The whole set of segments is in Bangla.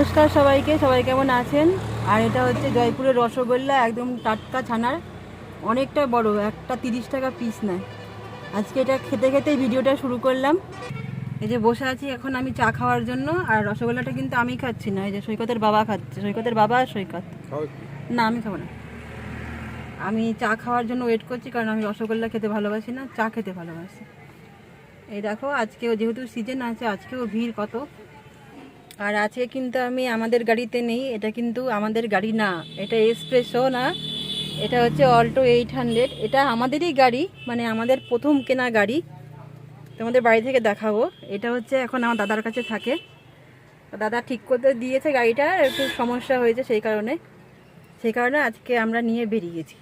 নমস্কার সবাইকে সবাই কেমন আছেন? আর এটা হচ্ছে জয়পুরের রসগোল্লা একদম টাটকা ছানার। অনেকটা বড় একটা তিরিশ টাকা পিস নেয়। আজকে এটা খেতে খেতেই ভিডিওটা শুরু করলাম। এই যে বসে আছি এখন আমি চা খাওয়ার জন্য আর রসগোল্লাটা কিন্তু আমি খাচ্ছি না এই যে সৈকতের বাবা খাচ্ছে। সৈকতের বাবা আর সৈকত। না আমি খাব না। আমি চা খাওয়ার জন্য ওয়েট করছি কারণ আমি রসগোল্লা খেতে ভালোবাসি না চা খেতে ভালোবাসি। এই দেখো আজকেও যেহেতু সিজন আছে আজকেও ভিড় কত? আর আজকে কিন্তু আমি আমাদের গাড়িতে নেই, এটা কিন্তু আমাদের গাড়ি না, এটা এক্সপ্রেসও না, এটা হচ্ছে অল্টো এইট হান্ড্রেড, এটা আমাদেরই গাড়ি মানে আমাদের প্রথম কেনা গাড়ি, তোমাদের বাড়ি থেকে দেখাবো, এটা হচ্ছে এখন আমার দাদার কাছে থাকে দাদা ঠিক করতে দিয়েছে গাড়িটা, একটু সমস্যা হয়েছে সেই কারণে সেই কারণে আজকে আমরা নিয়ে বেরিয়েছি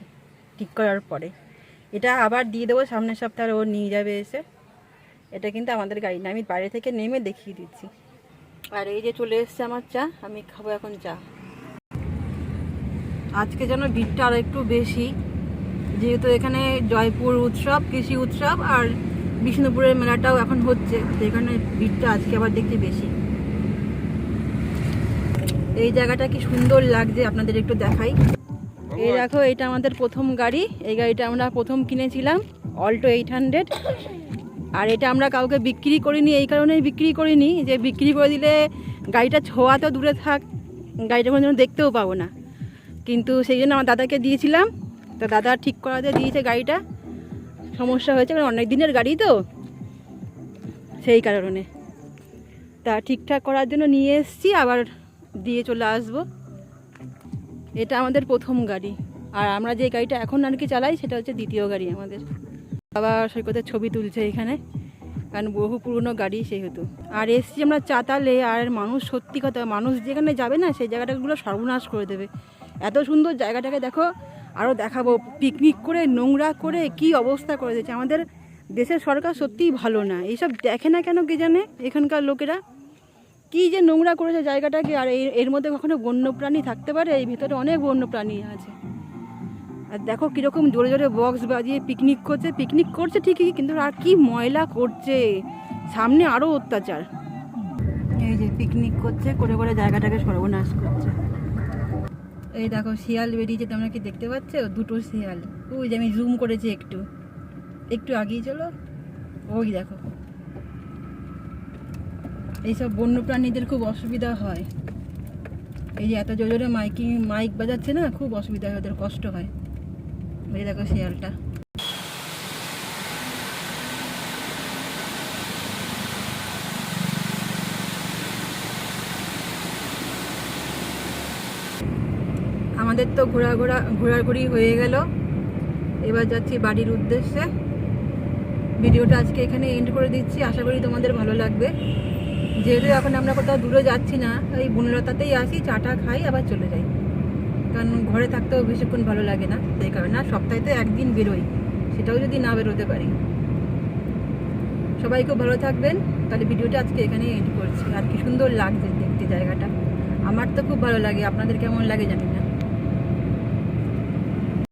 ঠিক করার পরে, এটা আবার দিয়ে দেবো, সামনের সপ্তাহে ও নিয়ে যাবে এসে, এটা কিন্তু আমাদের গাড়ি না, আমি বাইরে থেকে নেমে দেখিয়ে দিচ্ছি। আর এই যে চলে এসছে আমার চা আমি খাব এখন চা। আজকে যেন ভিড়টা আর একটু বেশি যেহেতু এখানে জয়পুর উৎসব কৃষি উৎসব আর বিষ্ণুপুরের মেলাটাও এখন হচ্ছে সেখানে ভিড়টা আজকে আবার দেখছি বেশি। এই জায়গাটা কি সুন্দর লাগছে আপনাদের একটু দেখাই। এই দেখো এটা আমাদের প্রথম গাড়ি এই গাড়িটা আমরা প্রথম কিনেছিলাম অল্টো এইট হান্ড্রেড আর এটা আমরা কাউকে বিক্রি করিনি, এই কারণেই বিক্রি করিনি, যে বিক্রি করে দিলে গাড়িটা ছোঁয়া তো দূরে থাক গাড়িটা কোনো দেখতেও পাবো না। কিন্তু সেই জন্য আমার দাদাকে দিয়েছিলাম, তো দাদা ঠিক করাতে দিয়েছে গাড়িটা, সমস্যা হয়েছে, কারণ অনেক দিনের গাড়ি তো, সেই কারণে। তা ঠিকঠাক করার জন্য নিয়ে এসেছি, আবার দিয়ে চলে আসব। এটা আমাদের প্রথম গাড়ি, আর আমরা যে গাড়িটা এখন আর কি চালাই, সেটা হচ্ছে দ্বিতীয় গাড়ি আমাদের। বাবা সৈকতের ছবি তুলছে এখানে। কারণ বহু পুরনো গাড়ি সেহেতু। আর এসছি আমরা চাতালে, আর মানুষ সত্যি কথা, মানুষ যেখানে যাবে না, সেই জায়গাটাগুলো সর্বনাশ করে দেবে। এত সুন্দর জায়গাটাকে দেখো আরও দেখাবো। পিকনিক করে, নোংরা করে কি অবস্থা করে দিয়েছে। আমাদের দেশের সরকার সত্যিই ভালো না। এইসব দেখে না কেন কে জানে এখানকার লোকেরা? কি যে নোংরা করেছে জায়গাটাকে। আর এর মধ্যে কখনো বন্যপ্রাণী থাকতে পারে? এই ভিতরে অনেক বন্যপ্রাণী আছে। আর দেখো কীরকম জোরে জোরে বক্স বাজিয়ে পিকনিক করছে পিকনিক করছে ঠিকই, কিন্তু আর কি ময়লা করছে। সামনে আরও অত্যাচার। এই যে পিকনিক করছে, করে করে জায়গাটাকে সর্বনাশ করছে। এই দেখো শিয়াল বেরিয়েছে, তোমরা কি দেখতে পাচ্ছ? দুটো শিয়াল। ওই যে আমি জুম করেছি একটু। একটু আগিয়ে চলো। ওই দেখো। এইসব বন্যপ্রাণীদের খুব অসুবিধা হয়। এই যে এত জোরে জোরে মাইকিং, মাইক বাজাচ্ছে না, খুব অসুবিধা হয়, ওদের কষ্ট হয়। এই দেখো শিয়ালটা। আমাদের তো ঘোরা ঘোরা ঘোরাঘুরি হয়ে গেল। এবার যাচ্ছি বাড়ির উদ্দেশ্যে। ভিডিওটা আজকে এখানে এন্ড করে দিচ্ছি। আশা করি তোমাদের ভালো লাগবে। যেহেতু এখন আমরা কোথাও দূরে যাচ্ছি না, এই বনলতাতেই আসি চাটা খাই, আবার চলে যাই। কারণ ঘরে থাকতেও বেশিক্ষণ ভালো লাগে না, সেই কারণে আর সপ্তাহে তো একদিন বেরোই, সেটাও যদি না বেরোতে পারি। সবাই খুব ভালো থাকবেন, তাহলে ভিডিওটা আজকে এখানে এড করছি, আর কি সুন্দর লাগছে দেখতে জায়গাটা। আমার তো খুব ভালো লাগে, আপনাদের কেমন লাগে জানি না।